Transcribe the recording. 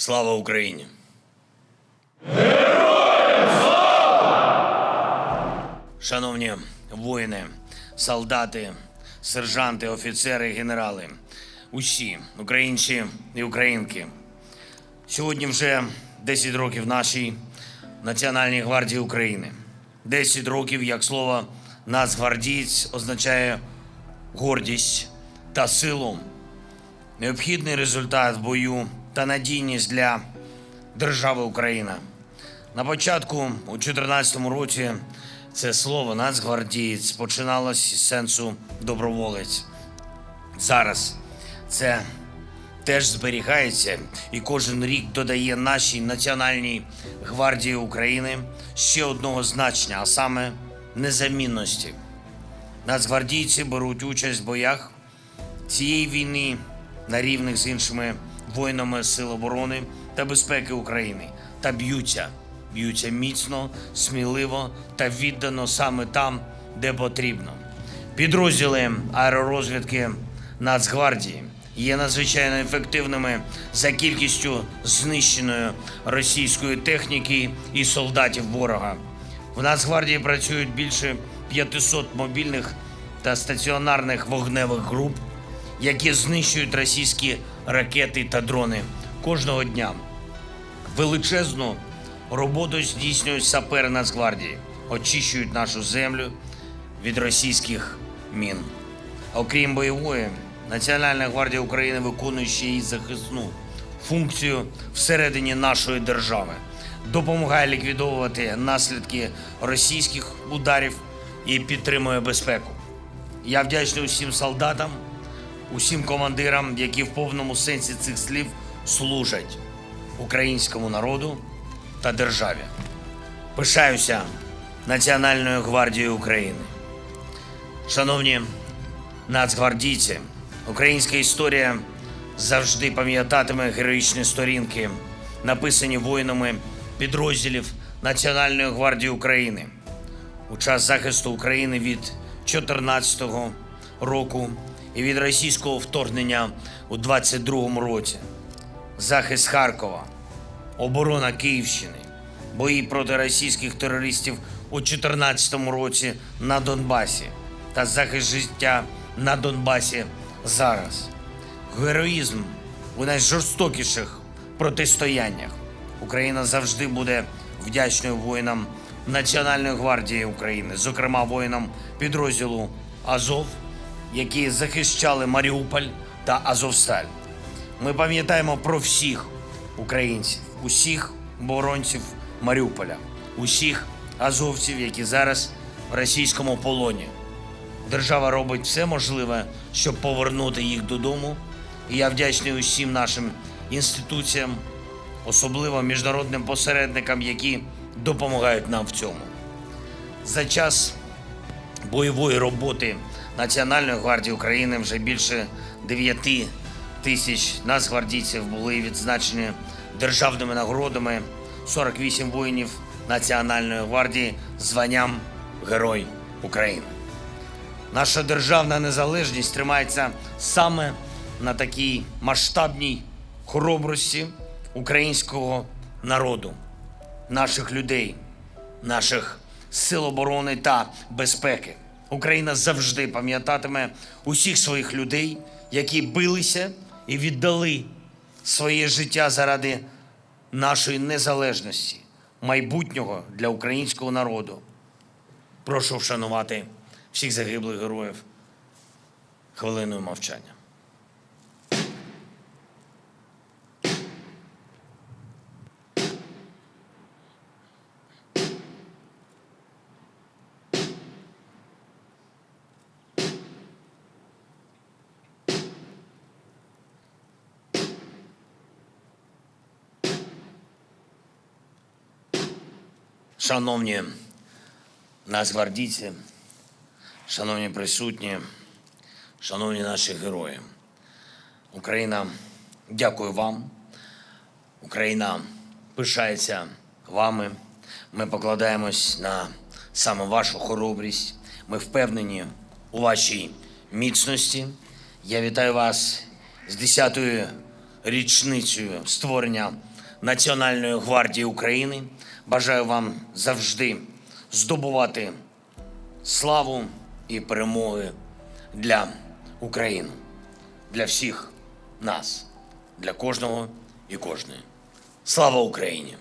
Слава Україні! Шановні воїни, солдати, сержанти, офіцери, генерали, усі українці і українки. Сьогодні вже 10 років нашій Національній гвардії України. 10 років, як слово нацгвардієць означає гордість та силу, необхідний результат в бою та надійність для держави Україна. На початку, у 2014 році, це слово нацгвардієць починалось з сенсу доброволець. Зараз це теж зберігається і кожен рік додає нашій Національній гвардії України ще одного значення, а саме незамінності. Нацгвардійці беруть участь в боях цієї війни на рівних з іншими воїнами Сил оборони та безпеки України та б'ються, б'ються міцно, сміливо та віддано саме там, де потрібно. Підрозділи аеророзвідки Нацгвардії є надзвичайно ефективними за кількістю знищеної російської техніки і солдатів ворога. В Нацгвардії працюють більше 500 мобільних та стаціонарних вогневих груп, які знищують російські ракети та дрони кожного дня. Величезну роботу здійснюють сапери Нацгвардії, очищують нашу землю від російських мін. Окрім бойової, Національна гвардія України виконує ще й захисну функцію всередині нашої держави, допомагає ліквідовувати наслідки російських ударів і підтримує безпеку. Я вдячний усім солдатам, усім командирам, які в повному сенсі цих слів служать українському народу та державі. Пишаюся Національною гвардією України. Шановні нацгвардійці, українська історія завжди пам'ятатиме героїчні сторінки, написані воїнами підрозділів Національної гвардії України у час захисту України від 2014 року і від російського вторгнення у 2022 році. Захист Харкова, оборона Київщини, бої проти російських терористів у 2014 році на Донбасі та захист життя на Донбасі зараз. Героїзм у найжорстокіших протистояннях. Україна завжди буде вдячною воїнам Національної гвардії України, зокрема воїнам підрозділу Азов, які захищали Маріуполь та Азовсталь. Ми пам'ятаємо про всіх українців, усіх оборонців Маріуполя, усіх азовців, які зараз в російському полоні. Держава робить все можливе, щоб повернути їх додому. І я вдячний усім нашим інституціям, особливо міжнародним посередникам, які допомагають нам в цьому. За час бойової роботи Національної гвардії України вже більше 9 тисяч нацгвардійців були відзначені державними нагородами 48 воїнів Національної гвардії званням Герой України. Наша державна незалежність тримається саме на такій масштабній хоробрості українського народу, наших людей, наших сил оборони та безпеки. Україна завжди пам'ятатиме усіх своїх людей, які билися і віддали своє життя заради нашої незалежності, майбутнього для українського народу. Прошу вшанувати всіх загиблих героїв хвилиною мовчання. Шановні нацгвардійці, шановні присутні, шановні наші герої, Україна дякую вам. Україна пишається вами. Ми покладаємось на саме вашу хоробрість. Ми впевнені у вашій міцності. Я вітаю вас з 10-ю річницею створення Національної гвардії України. Бажаю вам завжди здобувати славу і перемоги для України, для всіх нас, для кожного і кожної. Слава Україні!